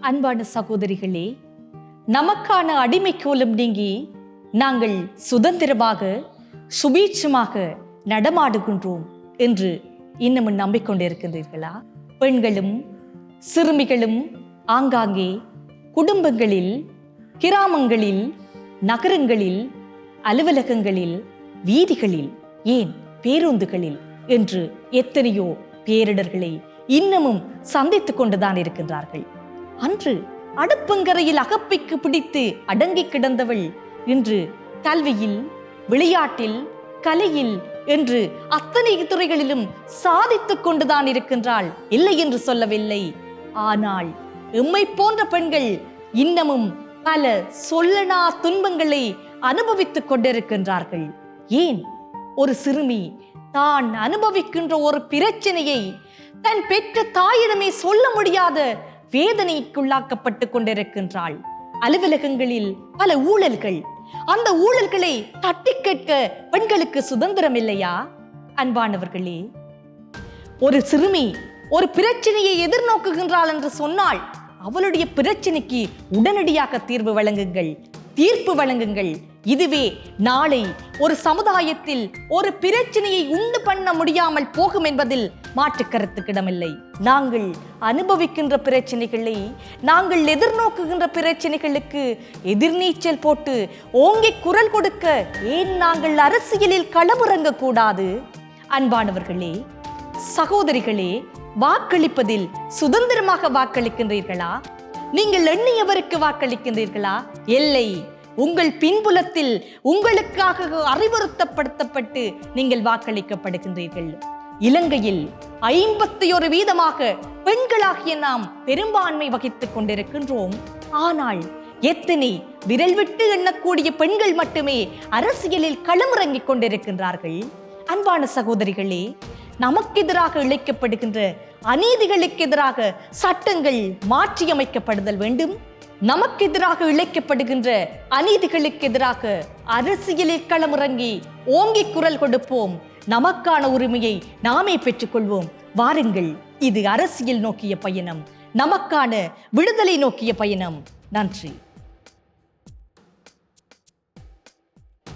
அன்பான சகோதரிகளே நமக்கான அடிமை கோலம் நீங்கி நாங்கள் சுதந்திரமாக சுபீட்சமாக நடமாடுகின்றோம் என்று இன்னமும் நம்பிக்கொண்டிருக்கின்றீர்களா? பெண்களும் சிறுமிகளும் ஆங்காங்கே குடும்பங்களில் கிராமங்களில் நகரங்களில் அலுவலகங்களில் வீதிகளில் ஏன் பேருந்துகளில் என்று எத்தனையோ பேரிடர்களை இன்னமும் சந்தித்துக் கொண்டுதான் இருக்கின்றார்கள். அன்று அடுப்பங்கரையில் அகப்பைக்கு பிடித்து அடங்கி கிடந்தவள் இன்று கல்வியில் விளையாட்டில் கலையில் என்று அத்தனை துறைகளிலும் சாதித்துக் கொண்டுதான் இருக்கின்றாள். இல்லை என்று சொல்லவில்லை. ஆனால் எம்மை போன்ற பெண்கள் இன்னமும் பல சொல்லனா துன்பங்களை அனுபவித்துக் கொண்டிருக்கின்றார்கள். ஏன்? ஒரு சிறுமி தான் அனுபவிக்கின்ற ஒரு பிரச்சனையை தன் பெற்ற தாயிடமே சொல்ல முடியாத வேதனைக்குள்ளாக்கப்பட்டு கொண்டிருக்கின்றாள். அலுவலகங்களில் பல ஊழல்கள். அந்த ஊழல்களை தட்டி கேட்க பெண்களுக்கு சுதந்திரம் இல்லையா? அன்பானவர்களே ஒரு சிறுமி ஒரு பிரச்சனையை எதிர்நோக்குகின்றாள் என்று சொன்னால் அவளுடைய பிரச்சனைக்கு உடனடியாக தீர்வு வழங்குங்கள். தீர்ப்பு வழங்குங்கள். இதுவே நாளை ஒரு சமுதாயத்தில் ஒரு பிரச்சனையை உண்டு பண்ண முடியாமல் போகும் என்பதில் மாற்றுக்கருத்துக்கிடமில்லை. நாங்கள் அனுபவிக்கின்ற பிரச்சனைகளை நாங்கள் எதிர்நோக்குகின்ற பிரச்சனைகளுக்கு எதிர்நீச்சல் போட்டு ஓங்கி குரல் கொடுக்க ஏன் நாங்கள் அரசியலில் களமிறங்க கூடாது அன்பானவர்களே சகோதரிகளே வாக்களிப்பதில் சுதந்திரமாக வாக்களிக்கின்றீர்களா? நீங்கள் எண்ணியவருக்கு வாக்களிக்கின்றீர்களா? இல்லை உங்கள் பின்புலத்தில் உங்களுக்காக அறிவுறுத்தப்படுத்தப்பட்டு நீங்கள் வாக்களிக்கப்படுகின்றீர்கள். இலங்கையில் ஐம்பத்தி ஒரு வீதமாக பெண்களாகிய நாம் பெரும்பான்மை வகித்துக் கொண்டிருக்கின்றோம். ஆனால் எத்தனை விரல் விட்டு எண்ணக்கூடிய பெண்கள் மட்டுமே அரசியலில் களமிறங்கிக் கொண்டிருக்கின்றார்கள். அன்பான சகோதரிகளே நமக்கு எதிராக இழைக்கப்படுகின்ற அநீதிகளுக்கு எதிராக சட்டங்கள் மாற்றியமைக்கப்படுதல் வேண்டும். நமக்கு எதிராக இழைக்கப்படுகின்ற அநீதிகளுக்கு எதிராக அரசியலில் களமிறங்கி ஓங்கி குரல் கொடுப்போம். நமக்கான உரிமையை நாமே பெற்றுக்கொள்வோம். வாருங்கள் இது அரசியல் நோக்கிய பயணம். நமக்கான விடுதலை நோக்கிய பயணம். நன்றி.